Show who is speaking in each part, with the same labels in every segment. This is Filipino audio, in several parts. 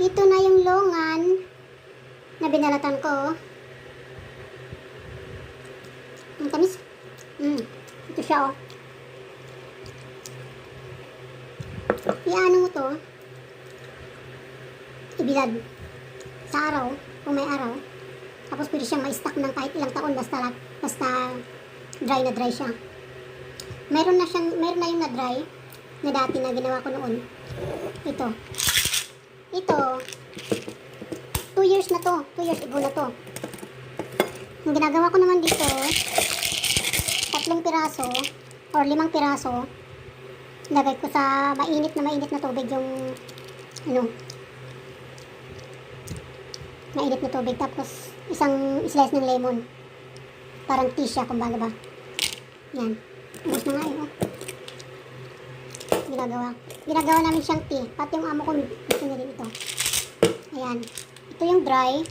Speaker 1: Ito na yung longan na binalatan ko. Ang tamis. Mm. Ito siya, oh. Iano mo to. Ibilad. Sa araw, kung may araw. Tapos pwede siyang ma-stack ng kahit ilang taon basta, basta dry na dry siya. Meron na siyang, meron na yung na dry na dati na ginawa ko noon. Ito. Ito. 2 years na to. 2 years ago na to. Ang ginagawa ko naman dito, tatlong piraso or limang piraso, lagay ko sa mainit na mainit na tubig yung ano, mainit na tubig tapos isang slice ng lemon. Parang tea siya, kumbaga ba. Yan. Ubus na nga eh, oh. Ginagawa. Ginagawa namin siyang tea. Pati yung amo ko gusto niya din ito. Ayan. Ito yung dry.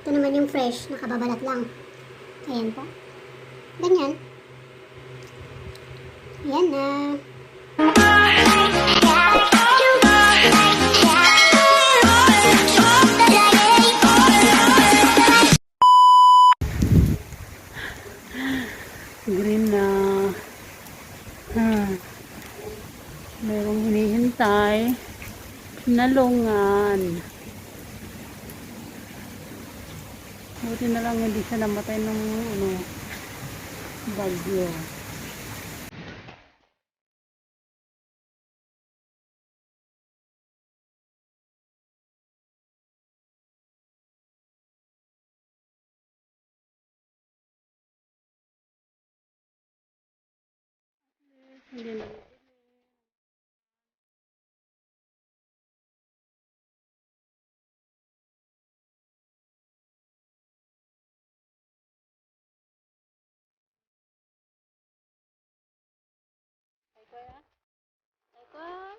Speaker 1: Ito naman yung fresh. Nakababalat lang. Ayan po. Ganyan. Ayan na.
Speaker 2: Green na. Hinihintay na lungan. Buti na lang hindi siya namatay ng ano, bagyo. Hindi na. Oh,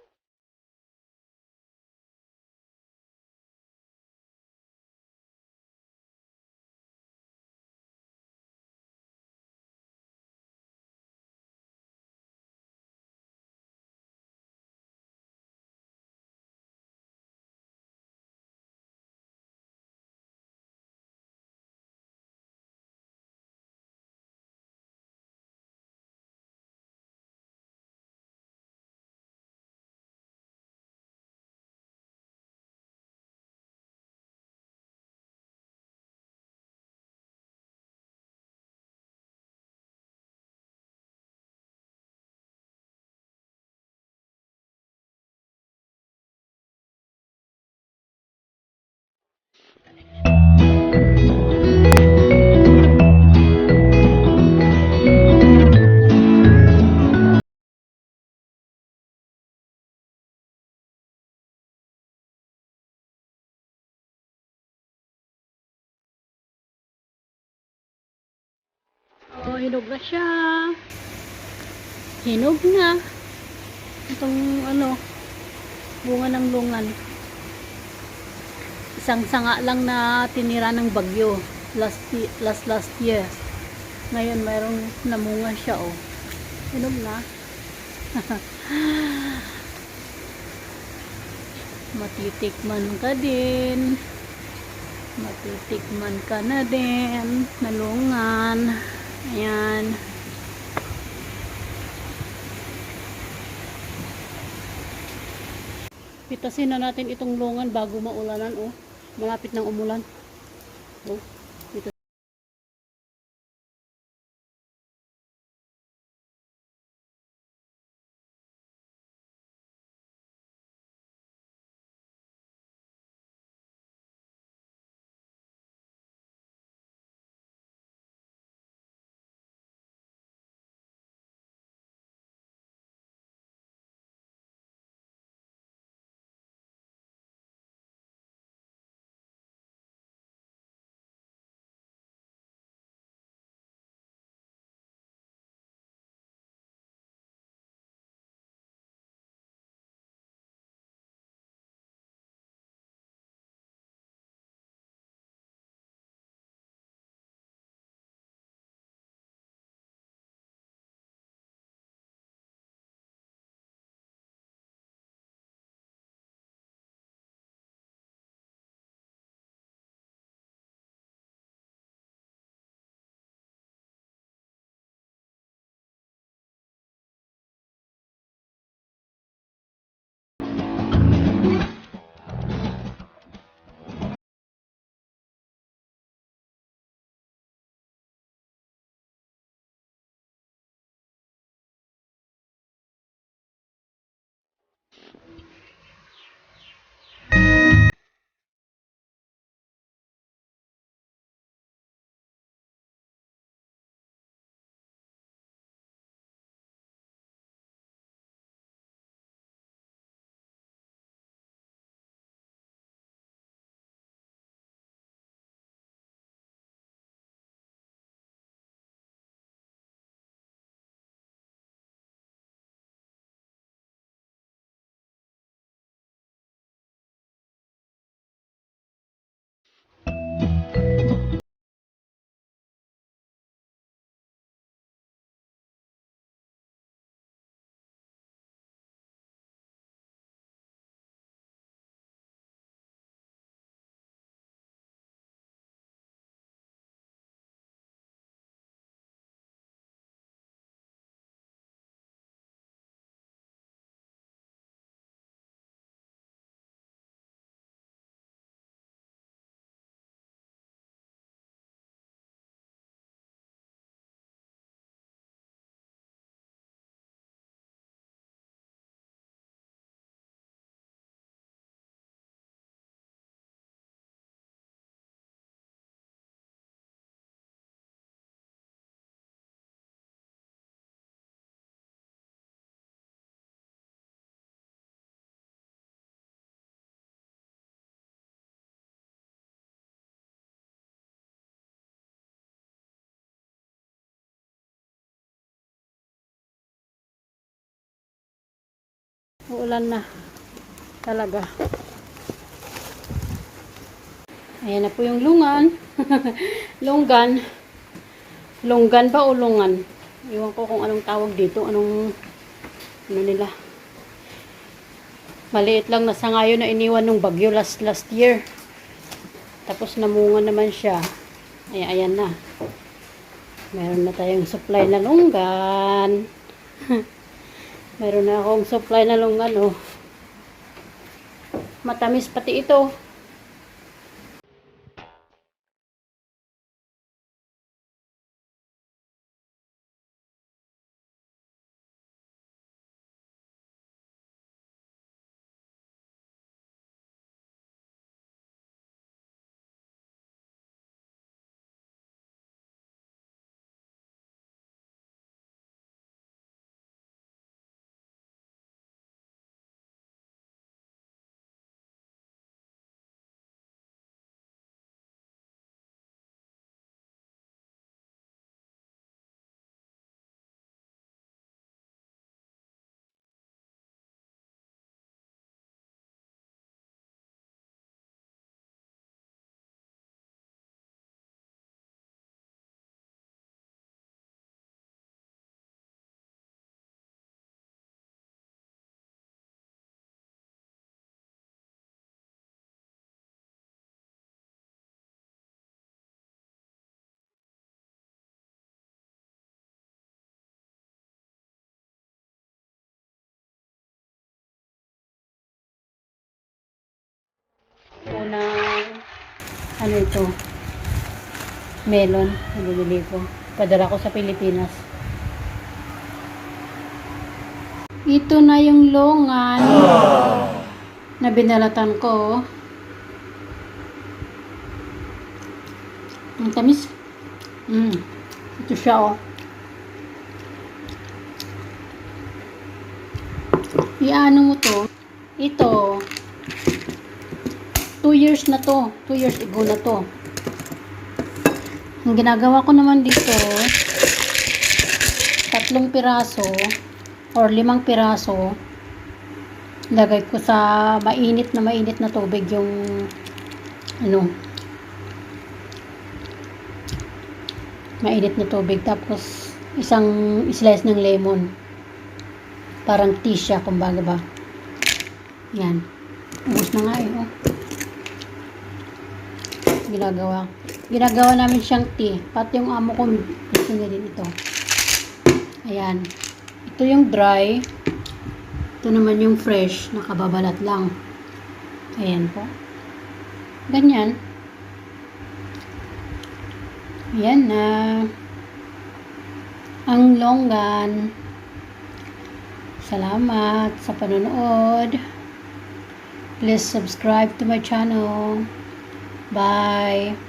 Speaker 2: hinog na siya. Hinog na. Itong ano, bunga ng lungan. Isang sanga lang na tinira ng bagyo last last last year. Ngayon mayroong namunga siya oh. Hinog na. Matitikman ka din. Matitikman ka na din. Nalungan. Ayan. Pitasin na natin itong lungan bago maulanan, oh. Malapit ng umulan. Oh. Uulan na. Talaga. Ayan na po yung lungan. Lunggan. Lunggan ba o lungan? Iwan ko kung anong tawag dito. Anong, ano nila. Maliit lang na sa ngayon na iniwan ng bagyo last, last year. Tapos namunga naman siya. Ay, ayan na. Meron na tayong supply na lunggan. Meron na akong supply na lunggan, oh. Matamis pati ito. Ano ito? Melon. Nabibili ko. Padala ko sa Pilipinas. Ito na yung longan na binalatan ko. oh. Ang tamis. Mm. Ito siya oh. Iano mo to? Ito. 2 years na to. 2 years ago na to. Ang ginagawa ko naman dito, tatlong piraso or limang piraso, lagay ko sa mainit na mainit na tubig yung ano, mainit na tubig. Tapos, isang slice ng lemon. Parang tea siya, kumbaga ba. Yan. Ubus na nga eh, oh ginagawa. Ginagawa namin siyang tea. Pati yung amo ko gusto niya din ito. Ayan. Ito yung dry. Ito naman yung fresh. Nakababalat lang. Ayan po. Ganyan. Ayan na. Ang longgan. Salamat sa panonood. Please subscribe to my channel. Bye.